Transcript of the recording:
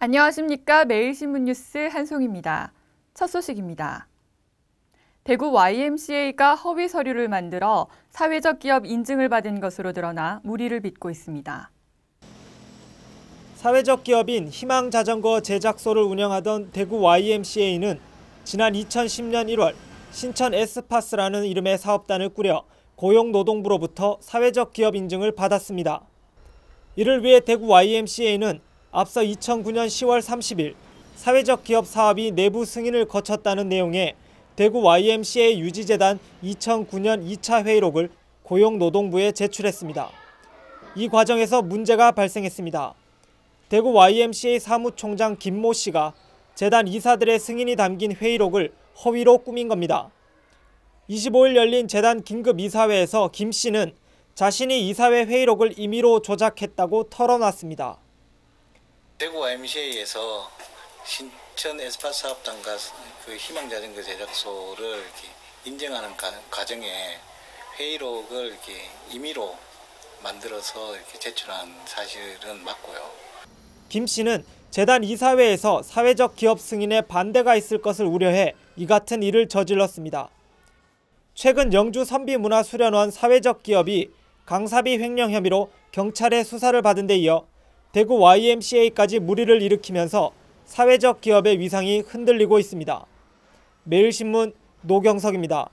안녕하십니까. 매일신문 뉴스 한송입니다. 첫 소식입니다. 대구 YMCA가 허위 서류를 만들어 사회적 기업 인증을 받은 것으로 드러나 무리를 빚고 있습니다. 사회적 기업인 희망자전거 제작소를 운영하던 대구 YMCA는 지난 2010년 1월 신천 에스파스라는 이름의 사업단을 꾸려 고용노동부로부터 사회적 기업 인증을 받았습니다. 이를 위해 대구 YMCA는 앞서 2009년 10월 30일 사회적 기업 사업이 내부 승인을 거쳤다는 내용의 대구 YMCA 유지재단 2009년 2차 회의록을 고용노동부에 제출했습니다. 이 과정에서 문제가 발생했습니다. 대구 YMCA 사무총장 김모 씨가 재단 이사들의 승인이 담긴 회의록을 허위로 꾸민 겁니다. 25일 열린 재단 긴급 이사회에서 김 씨는 자신이 이사회 회의록을 임의로 조작했다고 털어놨습니다. 대구 YMCA에서 신천 에스파스 사업단과 그 희망자전거 제작소를 이렇게 인정하는 가- 과정에 회의록을 이렇게 임의로 만들어서 이렇게 제출한 사실은 맞고요. 김 씨는 재단 이사회에서 사회적 기업 승인에 반대가 있을 것을 우려해 이 같은 일을 저질렀습니다. 최근 영주 선비문화수련원 사회적 기업이 강사비 횡령 혐의로 경찰의 수사를 받은 데 이어 대구 YMCA까지 무리를 일으키면서 사회적 기업의 위상이 흔들리고 있습니다. 매일신문 노경석입니다.